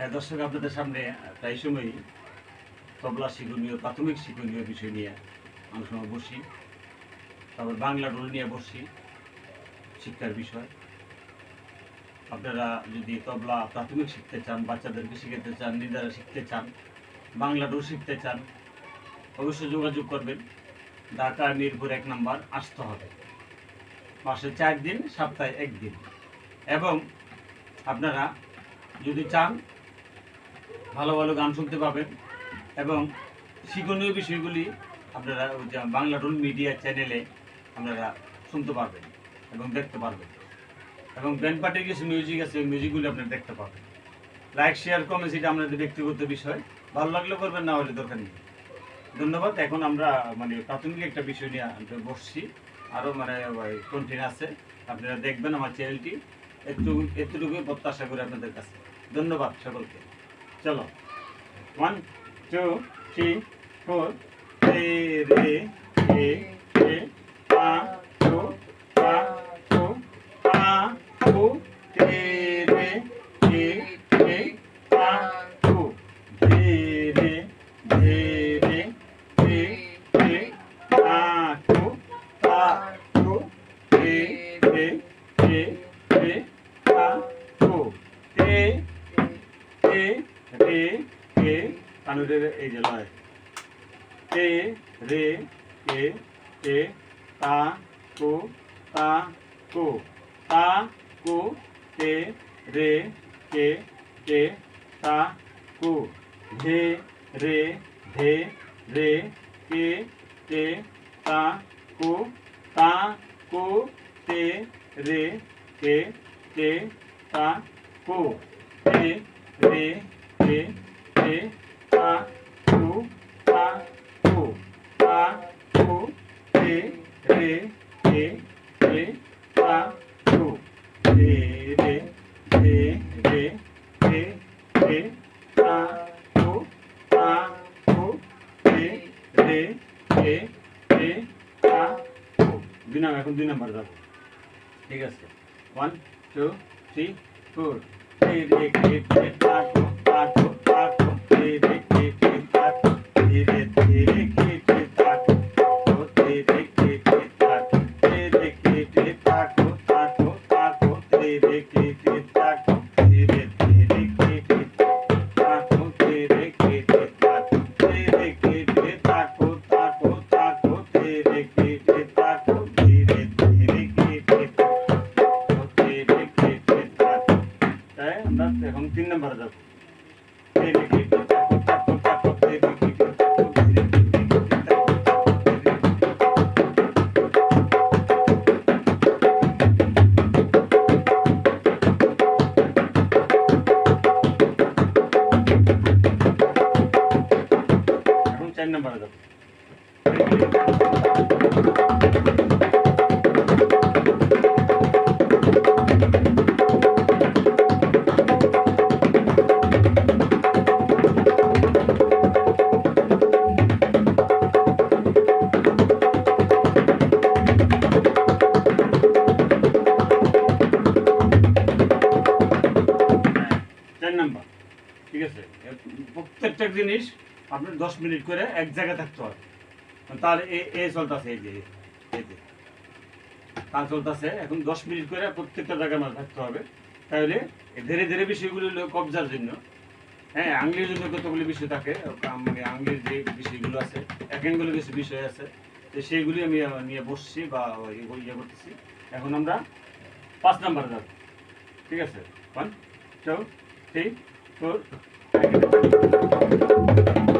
হ্যাঁ দর্শক, আপনাদের সামনে প্রায় সময়ই তবলা শিক্ষণীয় প্রাথমিক শিক্ষণীয় বিষয় নিয়ে অনেক সময় বসি তারপর বাংলা রোল নিয়ে বসি শিক্ষার বিষয়। আপনারা যদি তবলা প্রাথমিক শিখতে চান বাচ্চাদেরকে শিখাতে চান নিজেরা শিখতে চান, বাংলা রোল শিখতে চান, অবশ্যই যোগাযোগ করবেন। ঢাকা মিরপুর এক নাম্বার আসতে হবে। মাসে চার দিন, সপ্তাহে একদিন। এবং আপনারা যদি চান ভালো ভালো গান শুনতে পাবেন। এবং শিক্ষণীয় বিষয়গুলি আপনারা বাংলা রুল মিডিয়া চ্যানেলে আপনারা শুনতে পারবেন এবং দেখতে পারবেন। এবং ব্যান্ড পার্টির কিছু মিউজিক আছে মিউজিকগুলি আপনারা দেখতে পাবেন। লাইক শেয়ার কমেন্ট এটা আপনাদের ব্যক্তিগত বিষয়। ভালো লাগলে করবেন, না হলে দরকার নেই। ধন্যবাদ। এখন আমরা মানে প্রাথমিক একটা বিষয় নিয়ে বসছি। আরও মানে কন্টেন্ট আছে। আপনারা দেখবেন আমার চ্যানেলটি একটু এতটুকুই প্রত্যাশা করি আপনাদের কাছে। ধন্যবাদ সকলকে। চলো ওয়ান টু থ্রি ফোর রে রে রে রে পা ते ता को धे रे धे रे, के ते ता को ता को ते रे, के ते ता को ते रे, के ते ता को ता को ता को ते रे, के ওয়ান টু থ্রি ফোর রে রে রে প্রত্যেকটা জিনিস আপনার দশ মিনিট করে এক জায়গায় থাকতে হবে তাহলে এ চলতেছে, এই যে এই যে। তা চলতেছে, এখন দশ মিনিট করে প্রত্যেকটা জায়গায় মাঝে থাকতে হবে। তাহলে ধীরে ধীরে বিষয়গুলো কবজার জন্য। হ্যাঁ আংলির জন্য কতগুলি বিষয় থাকে? মানে আংলির যে বিষয়গুলো আছে, এক অ্যাঙ্গেলে কিছু বিষয় আছে, তো সেইগুলি আমি, নিয়ে বসছি বা ইয়ে করতেছি এখন আমরা পাঁচ নাম্বারে যাব। ঠিক আছে? One, two, three, four Thank you.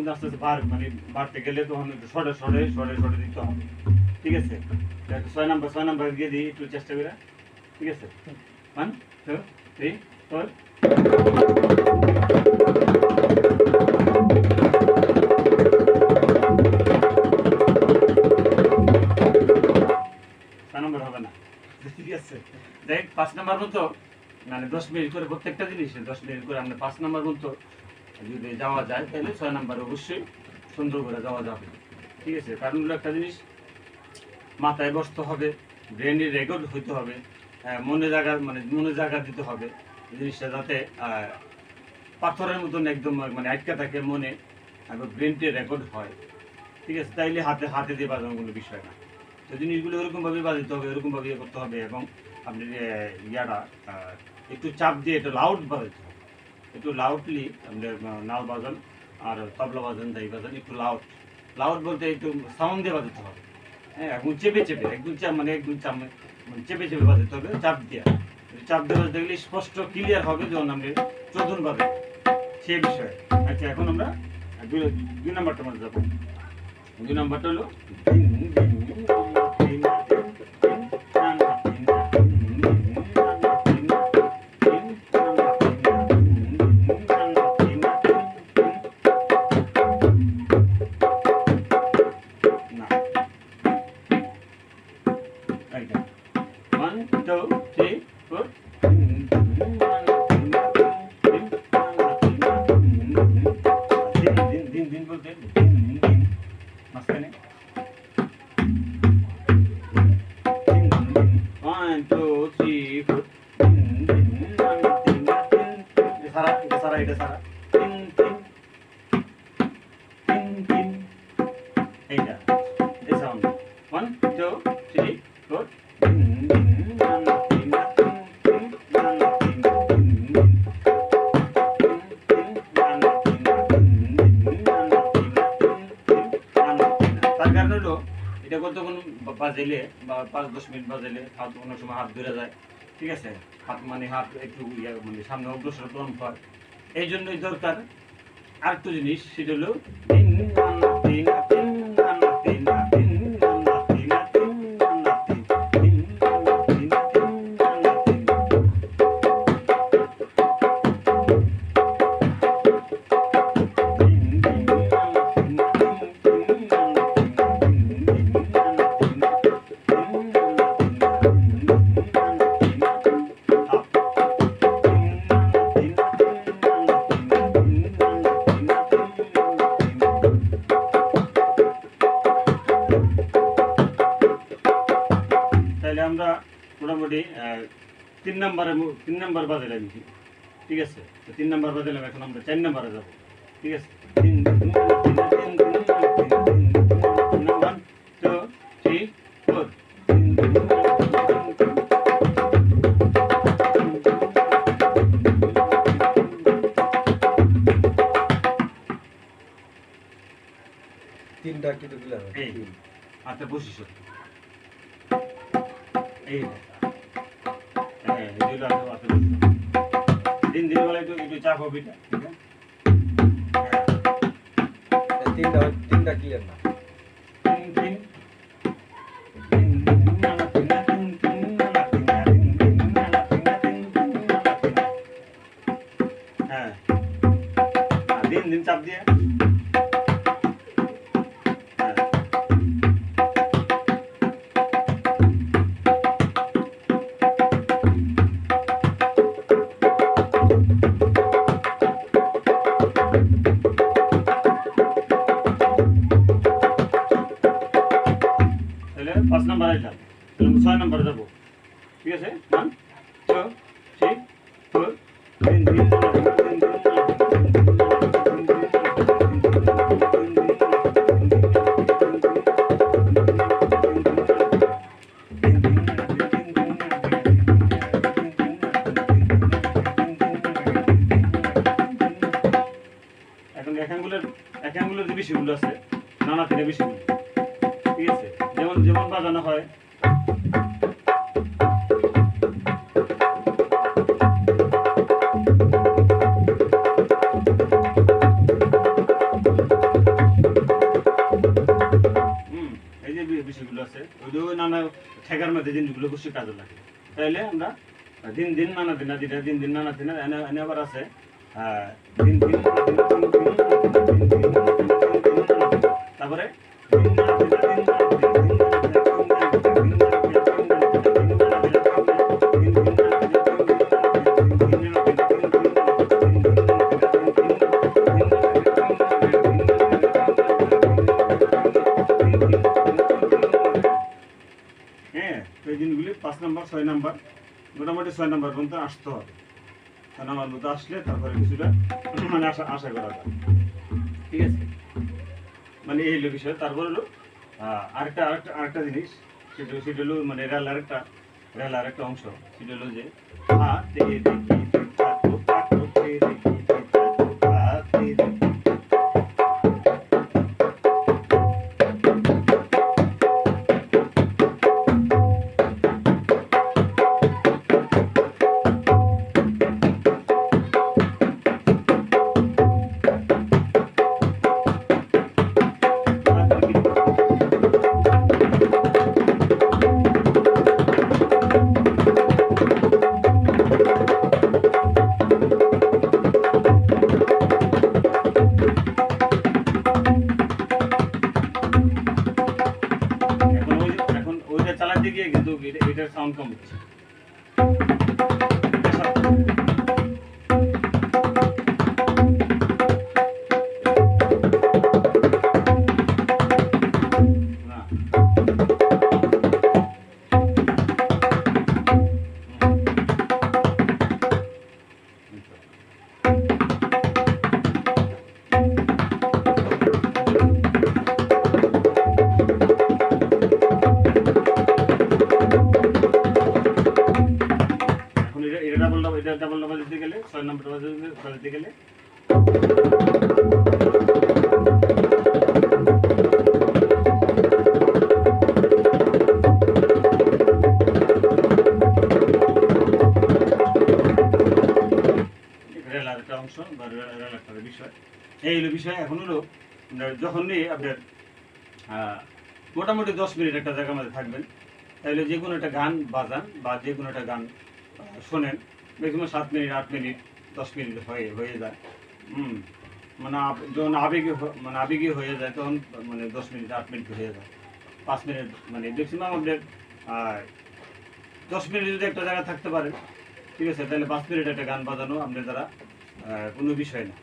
এটা আস্তে আস্তে বার মানে বাড়তে গেলে তখন সরে সরে সরে সরে দিতে হবে। ঠিক আছে? ছয় নাম্বার ছয় নাম্বার দিয়ে দিই একটু চেষ্টা করে। ঠিক আছে? ওয়ান টু থ্রি ফোর দেখ, পাঁচ নাম্বার মতো মানে দশ মিনিট করে প্রত্যেকটা জিনিস দশ মিনিট করে আমরা পাঁচ নাম্বার মতো যদি যাওয়া যায়, তাহলে ছয় নম্বর অবশ্যই সুন্দর করে যাওয়া যাবে। ঠিক আছে? কারণ একটা জিনিস, মাথায় বসতে হবে ব্রেনের রেকর্ড হইতে হবে মনে জায়গা মানে মনে জায়গা দিতে হবে জিনিসটা যাতে পাথরের মতন একদম মানে আটকা থাকে মনে এবং ব্রেনটে রেকর্ড হয়। ঠিক আছে? তাইলে হাতে হাতে দিয়ে বাজানোর কোনো বিষয় না। তো জিনিসগুলো ওরকমভাবে বাজাতে হবে, ওরকমভাবে ইয়ে করতে হবে এবং আপনি ইয়াটা একটু চাপ দিয়ে একটু লাউড বাজাতে হবে। একটু লাউডলি আহ, নাল বাজান আর তবলা বাজান দাই বাজান একটু লাউড লাউড বলতে একটু সাউন্ড দিয়ে বাজাতে হবে। হ্যাঁ একদম চেপে চেপে একদম চাপ মানে একদম চাপ মানে চেপে চেপে বাজাতে হবে চাপ দিয়ে। চাপ বাজাতে গেলে স্পষ্ট ক্লিয়ার হবে যখন আপনি চোদন বাজে সেই বিষয়ে। আচ্ছা এখন আমরা দুই নাম্বারটা মধ্যে যাব। দুই নাম্বারটা হলো বাজাইলে বা পাঁচ, দশ মিনিট বাজেলে হাত অনেক সময় হাত ধরে যায়। ঠিক আছে? হাত মানে হাত একটু ইয়া মানে সামনে অগ্রসর কম হয়। এই জন্যই দরকার আরেকটা জিনিস, সেটা হলো আমরা মোটামুটি তিন নম্বরে তিন নম্বর বাজাইলাম কি ঠিক আছে তিন নম্বর বাজাইলাম এখন আমরা চার নম্বরে যাব ঠিক আছে তিন ওয়ান টু থ্রি ফোর আচ্ছা বসিস এই নে। হ্যাঁ এই দুটো আছে আচ্ছা বসিস দিন দিন বেলা একটু একটু চা খাবি না ঠিক আছে হ্যাঁ তিনটা তিনটা ক্লিয়ার না তিন তিন তিন নানা তিন তিন তিন নানা তিন তিন তিন নানা তিন তিন তিন নানা তিন হ্যাঁ আর দিন দিন চাপ দিয়ে তাহলে পাঁচ নাম্বার আইলাম তাহলে ছয় নাম্বারে যাব। ঠিক আছে? ওয়ান টু থ্রি ফোর তিন তিন তিন তিন এখন এখানগুলোর এখানগুলোর যে বিষয়গুলো আছে নানা থেকে বিষয়গুলো ঠিক আছে যেমন বাজানো হয়। জিনিসগুলো বেশি কাজে লাগে। তাইলে আমরা দিন দিন নানা দিনা দিনা, দিন দিন নানা দিনা এনে আবার আছে দিন দিন তারপরে নাম্বার মোটামুটি ছয় নাম্বার পর্যন্ত আসতে হবে ছয় নাম্বার মতো আসলে তারপরে কিছুটা মানে আশা আশা করা যায় ঠিক আছে মানে এই হলো বিষয় তারপর হলো আরেকটা আরেকটা আরেকটা জিনিস সেটা সেটা হলো মানে রেল আরেকটা রেল আরেকটা অংশ সেটা হলো যে হাতে দেখি থাকো দেখি সাউন্ড কম হচ্ছে বিষয় এই হলো বিষয়। এখন হলো, আপনার যখনই আপনার মোটামুটি দশ মিনিট একটা জায়গার মধ্যে থাকবেন, তাহলে যে কোনো একটা গান বাজান বা যে কোনো একটা গান শোনেন। ম্যাক্সিমাম সাত মিনিট, আট মিনিট, দশ মিনিট হয়ে হয়ে যায়। হুম। মানে যখন আবেগে মানে আবেগে হয়ে যায়, তখন মানে দশ মিনিট, আট মিনিট হয়ে যায়। পাঁচ মিনিট মানে ম্যাক্সিমাম আপনার দশ মিনিট যদি একটা জায়গায় থাকতে পারেন, ঠিক আছে, তাহলে পাঁচ মিনিট একটা গান বাজানো আপনার দ্বারা কোনো বিষয় না।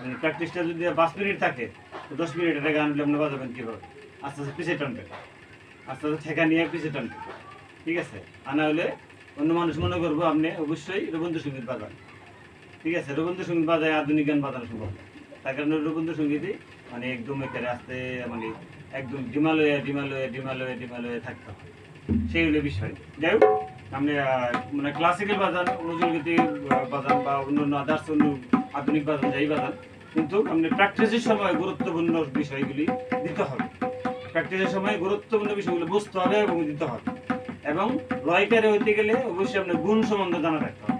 মানে প্র্যাকটিসটা যদি পাঁচ মিনিট থাকে, তো দশ মিনিট একটা গান আপনি বাজাবেন কীভাবে? আস্তে আস্তে পিছিয়ে টানবেন। আস্তে আস্তে ঠেকা নিয়ে পিছিয়ে টানবেন। ঠিক আছে? আর না হলে অন্য মানুষ মনে করব আপনি অবশ্যই রবীন্দ্রসঙ্গীত বাজান। ঠিক আছে? রবীন্দ্রসঙ্গীত বাজায় আধুনিক গান বাজানো সম্ভব তার কারণে রবীন্দ্রসঙ্গীতই মানে একদম একেবারে আস্তে মানে একদম ডিমালয়ে ডিমালয়ে ডিমালয়ে ডিমালয়ে থাকতে হয় সেই হলো বিষয়। যাই হোক। আপনি মানে ক্লাসিক্যাল বাজান নজরুলগীতি বাজান বা অন্যান্য অন্য আদার্স অন্য আধুনিক বাজান, যাই বাজান, কিন্তু আপনি প্র্যাকটিসের সময় গুরুত্বপূর্ণ বিষয়গুলি দিতে হবে। প্র্যাকটিসের সময় গুরুত্বপূর্ণ বিষয়গুলো বুঝতে হবে এবং দিতে হবে। এবং লয়কারে হইতে গেলে অবশ্যই আপনার গুণ সম্বন্ধে জানা রাখতে হবে।